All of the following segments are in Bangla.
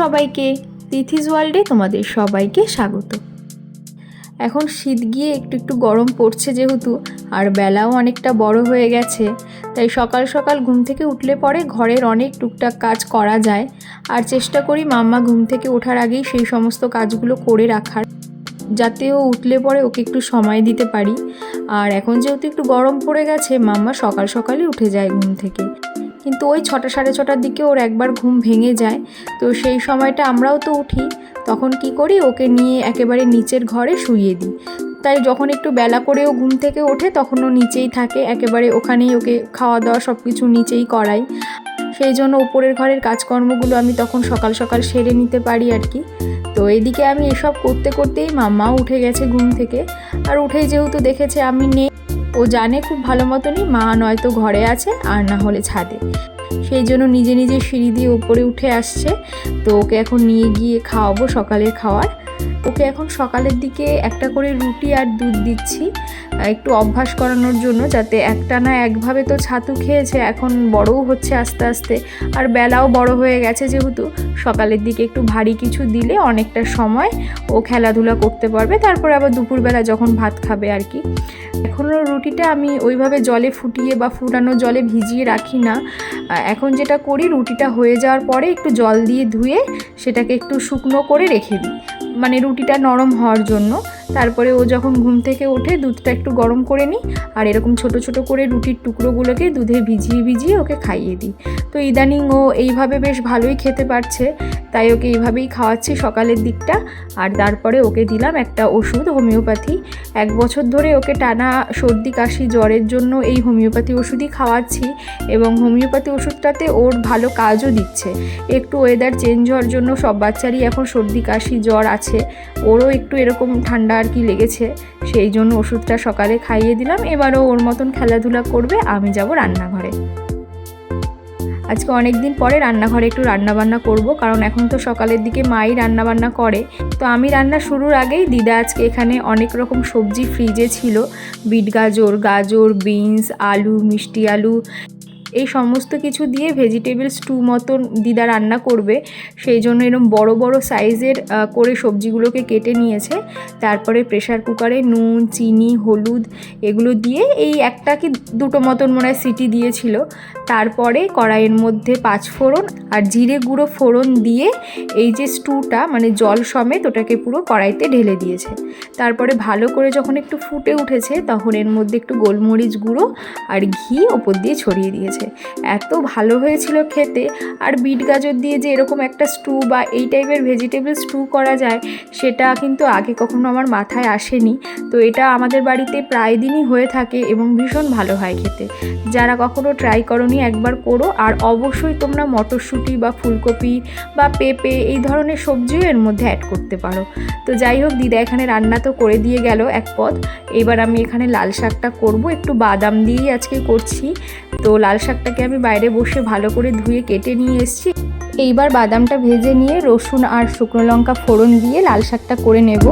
সবাইকে। তিথিস ওয়ার্ল্ডে তোমাদের সবাইকে স্বাগত। এখন শীত গিয়ে একটু একটু গরম পড়ছে যেহেতু, আর বেলাও অনেকটা বড় হয়ে গেছে। তাই সকাল সকাল ঘুম থেকে উঠলে পরে ঘরের অনেক টুকটাক কাজ করা যায়। আর চেষ্টা করি মাম্মা ঘুম থেকে ওঠার আগেই সেই সমস্ত কাজগুলো করে রাখার, যাতে ও উঠলে পরে ওকে একটু সময় দিতে পারি। আর এখন যেহেতু একটু গরম পড়ে গেছে, মাম্মা সকাল সকালই উঠে যায় ঘুম থেকে। কিন্তু ওই ছটা সাড়ে ছটার দিকে ওর একবার ঘুম ভেঙে যায়। তো সেই সময়টা আমরাও তো উঠি। তখন কি করি, ওকে নিয়ে একেবারে নিচের ঘরে শুইয়ে দিই। তাই যখন একটু বেলা করেও ঘুম থেকে ওঠে, তখন ও নিচেই থাকে। একেবারে ওখানেই ওকে খাওয়া দাওয়া সব কিছু নিচেই করাই। সেই জন্য উপরের ঘরের কাজকর্মগুলো আমি তখন সকাল সকাল সেরে নিতে পারি আর কি। তো এদিকে আমি এসব করতে করতেই মাম্মাও উঠে গেছে ঘুম থেকে। আর উঠেই যেহেতু দেখেছে আমি নেই ও জানে খুব ভালো মতনই মা নয়তো ঘরে আছে আর না হলে ছাদে। সেই জন্য নিজে নিজে সিঁড়ি দিয়ে উপরে উঠে আসছে। তো ওকে এখন নিয়ে গিয়ে খাওয়াবো সকালের খাওয়ার। ওকে এখন সকালের দিকে একটা করে রুটি আর দুধ দিচ্ছি একটু অভ্যাস করানোর জন্য যাতে একটা না একভাবে তো ছাতু খেয়েছে, এখন বড়ও হচ্ছে আস্তে আস্তে। আর বেলাও বড় হয়ে গেছে যেহেতু, সকালের দিকে একটু ভারী কিছু দিলে অনেকটা সময় ও খেলাধুলা করতে পারবে, তারপরে আবার দুপুরবেলা যখন ভাত খাবে আর কি। এখনও রুটিটা আমি ওইভাবে জলে ফুটিয়ে বা ফুটানো জলে ভিজিয়ে রাখি না। এখন যেটা করি রুটিটা হয়ে যাওয়ার পরে একটু জল দিয়ে ধুয়ে সেটাকে একটু শুকনো করে রেখে দিই। মানে রুটিটা নরম হওয়ার জন্য। তারপরে ও যখন ঘুম থেকে ওঠে, দুধটা একটু গরম করে নিই আর এরকম ছোট ছোট করে রুটির টুকরোগুলোকে দুধে ভিজিয়ে ভিজিয়ে ওকে খাইয়ে দিই। তো ইদানিং ও এইভাবে বেশ ভালোই খেতে পারছে, তাই ওকে এইভাবেই খাওয়াচ্ছি সকালের দিকটা। আর তারপরে ওকে দিলাম একটা ওষুধ, হোমিওপ্যাথি। এক বছর ধরে ওকে টানা সর্দি, কাশি, জ্বরের জন্য এই হোমিওপ্যাথি ওষুধই খাওয়াচ্ছি এবং হোমিওপ্যাথি ওষুধটাতে ওর ভালো কাজও দিচ্ছে। একটু ওয়েদার চেঞ্জ হওয়ার জন্য সব বাচ্চারই এখন সর্দি, কাশি, জ্বর আছে। ওরও একটু এরকম ঠান্ডা আর কি লেগেছে, সেই জন্য ওষুধটা সকালে খাইয়ে দিলাম। এবারও ওর মতন খেলাধুলা করবে, আমি যাব রান্নাঘরে। আজকে অনেক দিন পরে রান্নাঘরে একটু রান্না বান্না করব, কারণ এখন তো সকালের দিকে মাই রান্না বান্না করে। তো আমি রান্না শুরুর আগেই দিদা আজকে এখানে অনেক রকম সবজি ফ্রিজে ছিল। বিট গাজর গাজর বিনস আলু, মিষ্টি আলু এই সমস্ত কিছু দিয়ে ভেজিটেবল স্টু মতন দিদা রান্না করবে। সেই জন্য এরকম বড় বড় সাইজের করে সবজিগুলোকে কেটে নিয়েছে। তারপরে প্রেসার কুকারে নুন, চিনি, হলুদ এগুলো দিয়ে এই একটা কি দুটো মতন মনে হয় সিটি দিয়েছিল। তারপরে কড়াইয়ের মধ্যে পাঁচ ফোড়ন আর জিরে গুঁড়ো ফোড়ন দিয়ে এই যে স্টুটা মানে জল সমেত ওটাকে পুরো কড়াইতে ঢেলে দিয়েছে। তারপরে ভালো করে যখন একটু ফুটে উঠেছে, তখন এর মধ্যে একটু গোলমরিচ গুঁড়ো আর ঘি ওপর দিয়ে ছড়িয়ে দিয়েছে। এত ভালো হয়েছিল খেতে। আর বিট গাজর দিয়ে যে এরকম একটা স্টু বা এই টাইপের ভেজিটেবল স্টু করা যায়, সেটা কিন্তু আগে কখনো আমার মাথায় আসেনি। তো এটা আমাদের বাড়িতে প্রায় দিনই হয়ে থাকে এবং ভীষণ ভালো হয় খেতে। যারা কখনো ট্রাই করনি একবার করো। আর অবশ্যই তোমরা মটরশুঁটি বা ফুলকপি বা পেঁপে এই ধরনের সবজিও এর মধ্যে অ্যাড করতে পারো। তো যাই হোক, দিদা এখানে রান্না তো করে দিয়ে গেল এক পদ এবার আমি এখানে লাল শাকটা করব। একটু বাদাম দিয়েই আজকে করছি। তো লাল শাকটাকে আমি বাইরে বসে ভালো করে ধুয়ে কেটে নিয়ে এসেছি। এইবার বাদামটা ভেজে নিয়ে রসুন আর শুকনো লঙ্কা ফোড়ন দিয়ে লাল শাকটা করে নেব।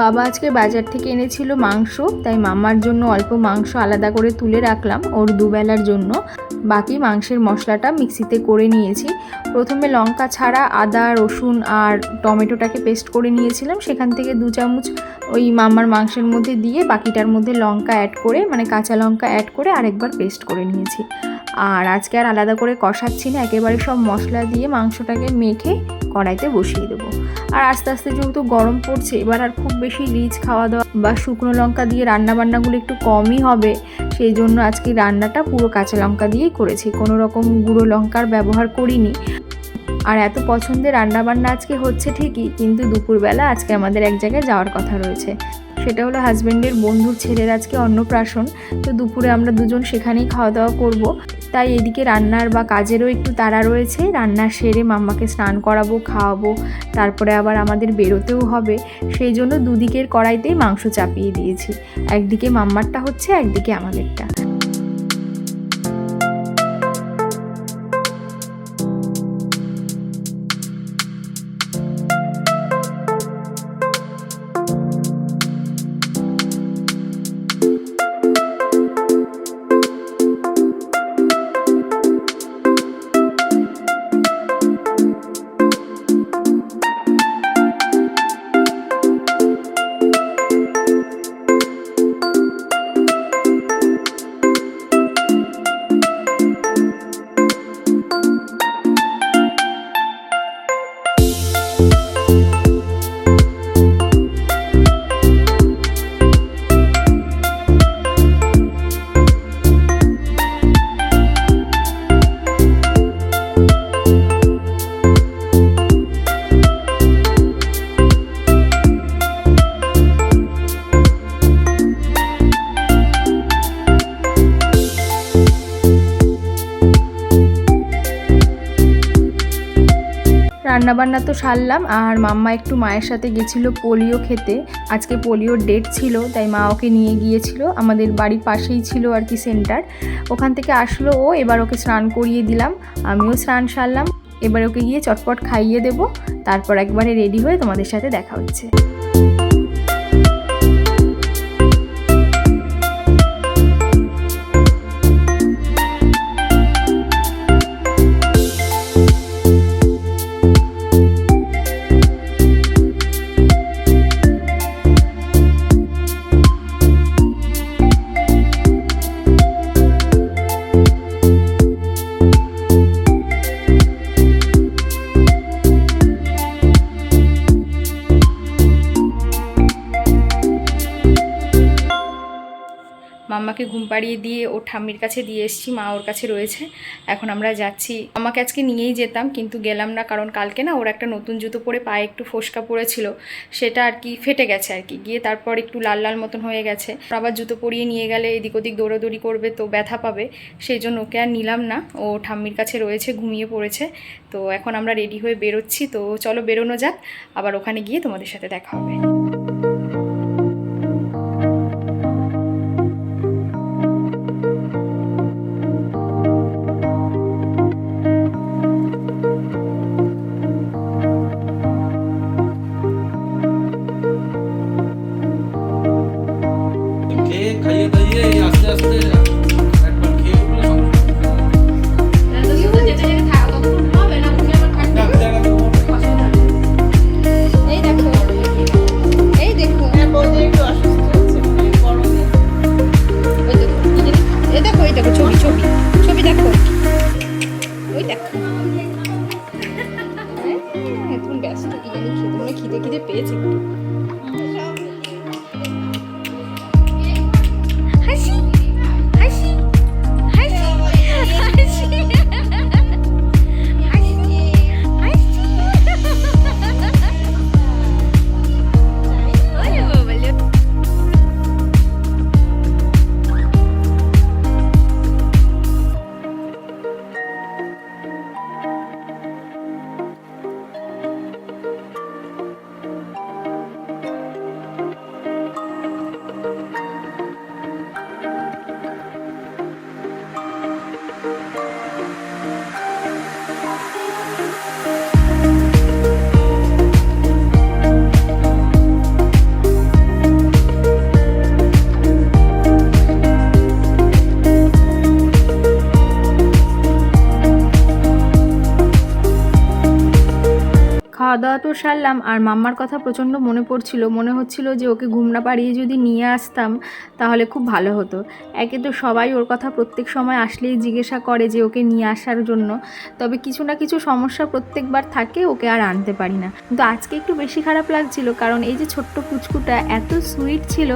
বাবা আজকে বাজার থেকে এনেছিল মাংস, তাই মামার জন্য অল্প মাংস আলাদা করে তুলে রাখলাম ওর দুবেলার জন্য। বাকি মাংসের মশলাটা মিক্সিতে করে নিয়েছি। প্রথমে লঙ্কা ছাড়া, আদা, রসুন আর টমেটোটাকে পেস্ট করে নিয়েছিলাম। সেখান থেকে দু চামচ ওই মামার মাংসের মধ্যে দিয়ে বাকিটার মধ্যে লঙ্কা অ্যাড করে মানে কাঁচা লঙ্কা অ্যাড করে আরেকবার পেস্ট করে নিয়েছি। আর আজকে আর আলাদা করে কষাচ্ছি না, একেবারে সব মশলা দিয়ে মাংসটাকে মেখে কড়াইতে বসিয়ে দেবো। আর আস্তে আস্তে যেহেতু গরম পড়ছে, এবার আর খুব বেশি রিচ খাওয়া দাওয়া বা শুকনো লঙ্কা দিয়ে রান্না বান্নাগুলো একটু কমই হবে। সেই জন্য আজকে রান্নাটা পুরো কাঁচা লঙ্কা দিয়েই করেছি, কোনো রকম গুঁড়ো লঙ্কার ব্যবহার করিনি। আর এত পছন্দের রান্নাবান্না আজকে হচ্ছে ঠিকই, কিন্তু দুপুরবেলা আজকে আমাদের এক জায়গায় যাওয়ার কথা রয়েছে। সেটা হলো হাজব্যান্ডের বন্ধুর ছেলের আজকে অন্নপ্রাশন। তো দুপুরে আমরা দুজন সেখানেই খাওয়া দাওয়া করব। তাই এদিকে রান্নার বা কাজেরও একটু তাড়া রয়েছে। রান্না সেরে মাম্মাকে স্নান করাবো, খাওয়াবো, তারপরে আবার আমাদের বেরোতেও হবে। সেই জন্য দুদিকের কড়াইতেই মাংস চাপিয়ে দিয়েছি। একদিকে মাম্মারটা হচ্ছে, একদিকে আমাদেরটা। রান্নাবান্না তো সারলাম, আর মাম্মা একটু মায়ের সাথে গেছিল পোলিও খেতে। আজকে পোলিওর ডেট ছিল, তাই মা ওকে নিয়ে গিয়েছিল। আমাদের বাড়ির পাশেই ছিল আর কি সেন্টার ওখান থেকে আসলো ও, এবার ওকে স্নান করিয়ে দিলাম। আমিও স্নান সারলাম। এবার ওকে গিয়ে চটপট খাইয়ে দেব। তারপর একবারে রেডি হয়ে তোমাদের সাথে দেখা হচ্ছে। মাম্মাকে ঘুম পাড়িয়ে দিয়ে ওর ঠাম্মির কাছে দিয়ে এসেছি, মা ওর কাছে রয়েছে। এখন আমরা যাচ্ছি। আমাকে আজকে নিয়েই যেতাম, কিন্তু গেলাম না কারণ কালকে না ওর একটা নতুন জুতো পরে পায়ে একটু ফোসকা পড়েছিল। সেটা আর কি ফেটে গেছে আর কি। গিয়ে তারপর একটু লাল লাল মতন হয়ে গেছে। আবার জুতো পরিয়ে নিয়ে গেলে এদিক ওদিক দৌড়াদৌড়ি করবে তো ব্যথা পাবে। সেই জন্য ওকে আর নিলাম না। ও ঠাম্মির কাছে রয়েছে, ঘুমিয়ে পড়েছে। তো এখন আমরা রেডি হয়ে বেরোচ্ছি। তো চলো বেরোনো যাক। আবার ওখানে গিয়ে তোমাদের সাথে দেখা হবে। খাওয়া দাওয়া তো সারলাম, আর মাম্মার কথা প্রচণ্ড মনে পড়ছিল। মনে হচ্ছিল যে ওকে ঘুম না পাড়িয়ে যদি নিয়ে আসতাম, তাহলে খুব ভালো হতো। একে তো সবাই ওর কথা প্রত্যেক সময় আসলেই জিজ্ঞাসা করে যে ওকে নিয়ে আসার জন্য। তবে কিছু না কিছু সমস্যা প্রত্যেকবার থাকে, ওকে আর আনতে পারি না। কিন্তু আজকে একটু বেশি খারাপ লাগছিল, কারণ এই যে ছোট্ট পুচকুটা এত সুইট ছিল,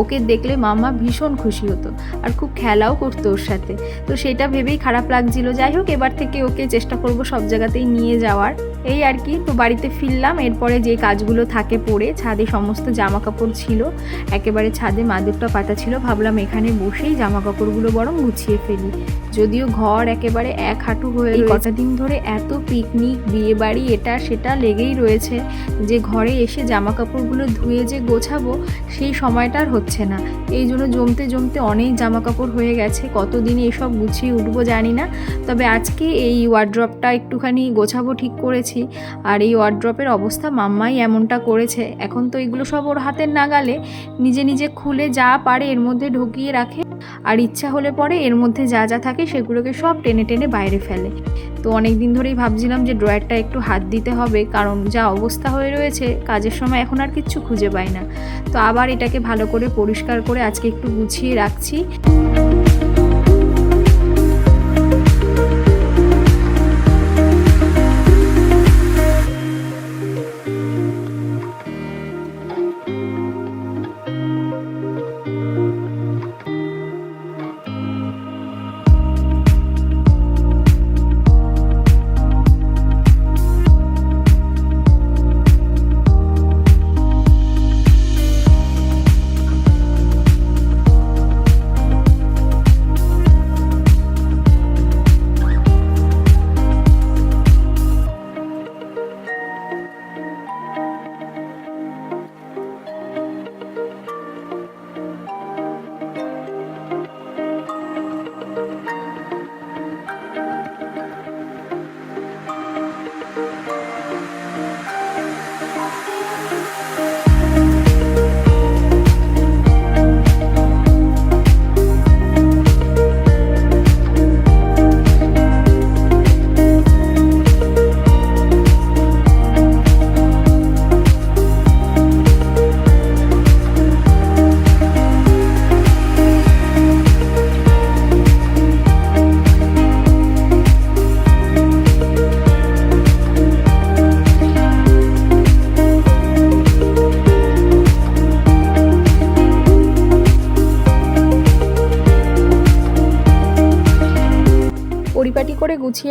ওকে দেখলে মাম্মা ভীষণ খুশি হতো, আর খুব খেলাও করতো ওর সাথে। তো সেটা ভেবেই খারাপ লাগছিল। যাই হোক, এবার থেকে ওকে চেষ্টা করব সব জায়গাতেই নিয়ে যাওয়ার। এই আর কি তো বাড়িতে ফিরলাম। এরপরে যে কাজগুলো থাকে পড়ে ছাদে সমস্ত জামা কাপড় ছিল। একেবারে ছাদে মাদুরটা পাতা ছিল। ভাবলাম এখানে বসেই জামা কাপড়গুলো বরং গুছিয়ে ফেলি। যদিও ঘর একেবারে এক হাঁটু হয়ে কটা দিন ধরে এত পিকনিক বিয়ে বাড়ি এটা সেটা লেগেই রয়েছে যে ঘরে এসে জামা কাপড়গুলো ধুয়ে যে গোছাবো সেই সময়টা আর হচ্ছে না। এই জন্য জমতে জমতে অনেক জামা কাপড় হয়ে গেছে। কতদিনে এসব গুছিয়ে উঠবো জানি না। তবে আজকে এই ওয়ার্ড্রপটা একটুখানি গোছাবো ঠিক করেছি। আর এই ওয়ার্ড্রপের অবস্থা মাম্মাই এমনটা করেছে। এখন তো এগুলো সব ওর হাতের নাগালে। নিজে নিজে খুলে যা পারে এর মধ্যে ঢুকিয়ে রাখে। আর ইচ্ছা হলে পরে এর মধ্যে যা যা থাকে সেগুলোকে সব টেনে টেনে বাইরে ফেলে। তো অনেক দিন ধরেই ভাবছিলাম যে ড্রয়ারটা একটু হাত দিতে হবে, কারণ যা অবস্থা হয়ে রয়েছে, কাজের সময় এখন আর কিচ্ছু খুঁজে পাই না। তো আবার এটাকে ভালো করে পরিষ্কার করে আজকে একটু গুছিয়ে রাখছি।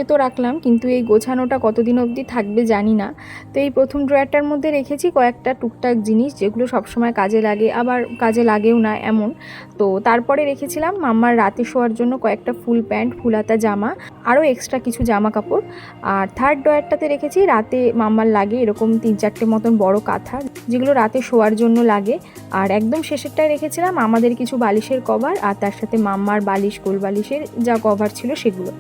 গুছিয়ে তো রাখলাম, কিন্তু এই গোছানোটা কতদিন অবধি থাকবে জানি না। তো এই প্রথম ড্রয়ারটার মধ্যে রেখেছি কয়েকটা টুকটাক জিনিস, যেগুলো সবসময় কাজে লাগে, আবার কাজে লাগেও না এমন। তো তারপরে রেখেছিলাম মাম্মার রাতে শোয়ার জন্য কয়েকটা ফুল প্যান্ট, ফুলাতা জামা, আরও এক্সট্রা কিছু জামা কাপড়। আর থার্ড ড্রয়ারটাতে রেখেছি রাতে মাম্মার লাগে এরকম তিন চারটে মতন বড় কাঁথা, যেগুলো রাতে শোয়ার জন্য লাগে। আর একদম শেষেরটায় রেখেছিলাম আমাদের কিছু বালিশের কভার, আর তার সাথে মাম্মার বালিশ কোল বালিশের যা কভার ছিল সেগুলো।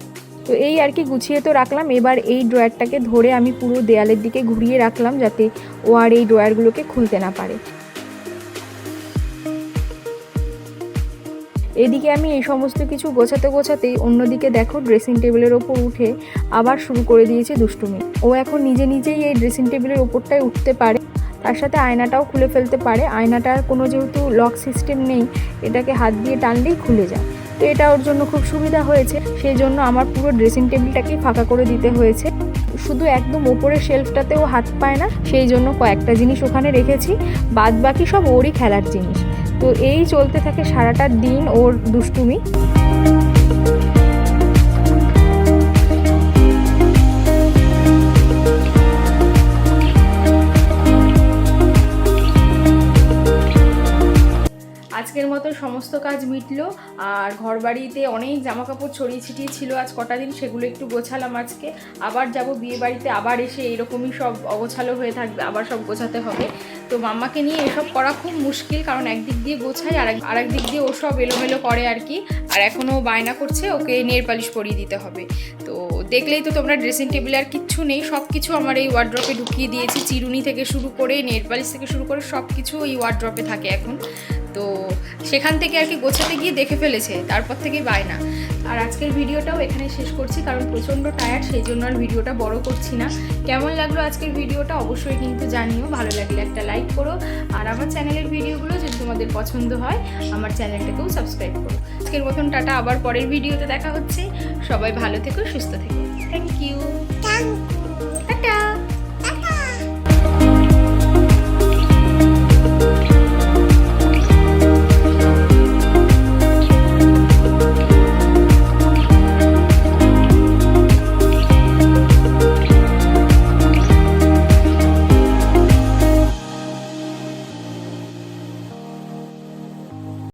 তো এই আর কি গুছিয়ে তো রাখলাম। এবার এই ড্রয়ারটাকে ধরে আমি পুরো দেয়ালের দিকে ঘুরিয়ে রাখলাম যাতে ও আর এই ড্রয়ারগুলোকে খুলতে না পারে। এদিকে আমি এই সমস্ত কিছু গোছাতে গোছাতেই অন্যদিকে দেখো ড্রেসিং টেবিলের ওপর উঠে আবার শুরু করে দিয়েছে দুষ্টুমি। ও এখন নিজে নিজেই এই ড্রেসিং টেবিলের ওপরটায় উঠতে পারে। তার সাথে আয়নাটাও খুলে ফেলতে পারে। আয়নাটার কোনো যেহেতু লক সিস্টেম নেই, এটাকে হাত দিয়ে টানলেই খুলে যায়। তো এটা ওর জন্য খুব সুবিধা হয়েছে। সেই জন্য আমার পুরো ড্রেসিং টেবিলটাকেই ফাঁকা করে দিতে হয়েছে। শুধু একদম ওপরে শেলফটাতেও হাত পায় না, সেই জন্য কয়েকটা জিনিস ওখানে রেখেছি। বাদ বাকি সব ওরই খেলার জিনিস। তো এই চলতে থাকে সারাটা দিন ওর দুষ্টুমি। আজকের মতো সমস্ত কাজ মিটলো, আর ঘর বাড়িতে অনেক জামা কাপড় ছড়িয়ে ছিটিয়ে ছিল আজ কটা দিন, সেগুলো একটু গোছালাম আজকে। আবার যাব বিয়ে বাড়িতে আবার এসে এরকমই সব অগোছালো হয়ে থাকবে, আবার সব গোছাতে হবে। তো মাম্মাকে নিয়ে এসব করা খুব মুশকিল, কারণ একদিক দিয়ে গোছাই আর আরেক দিক দিয়ে ও সব এলোমেলো করে আর কি। আর এখনও বায়না করছে, ওকে নেল পালিশ পরিয়ে দিতে হবে। তো দেখলেই তো তোমরা ড্রেসিং টেবিলে আর কিচ্ছু নেই সব কিছু আমার এই ওয়ার্ড্রপে ঢুকিয়ে দিয়েছি। চিরুনি থেকে শুরু করে নেল পালিশ থেকে শুরু করে সব কিছু এই ওয়ার্ড্রপে থাকে এখন। তো সেখান থেকে আর কি গোছাতে গিয়ে দেখে ফেলেছে, তারপর থেকেই বায়না। আর আজকের ভিডিওটাও এখানে শেষ করছি কারণ প্রচণ্ড টায়ার্ড সেই জন্য আর ভিডিওটা বড় করছি না। কেমন লাগল আজকের ভিডিওটা অবশ্যই কিন্তু জানিও ভালো লাগলে একটা লাইক করো। আর আমার চ্যানেলের ভিডিওগুলো যদি তোমাদের পছন্দ হয় আমার চ্যানেলটাকেও সাবস্ক্রাইব করো। আজকের মতন টাটা আবার পরের ভিডিওতে দেখা হচ্ছে। সবাই ভালো থেকো সুস্থ থেকো। Thank you tata!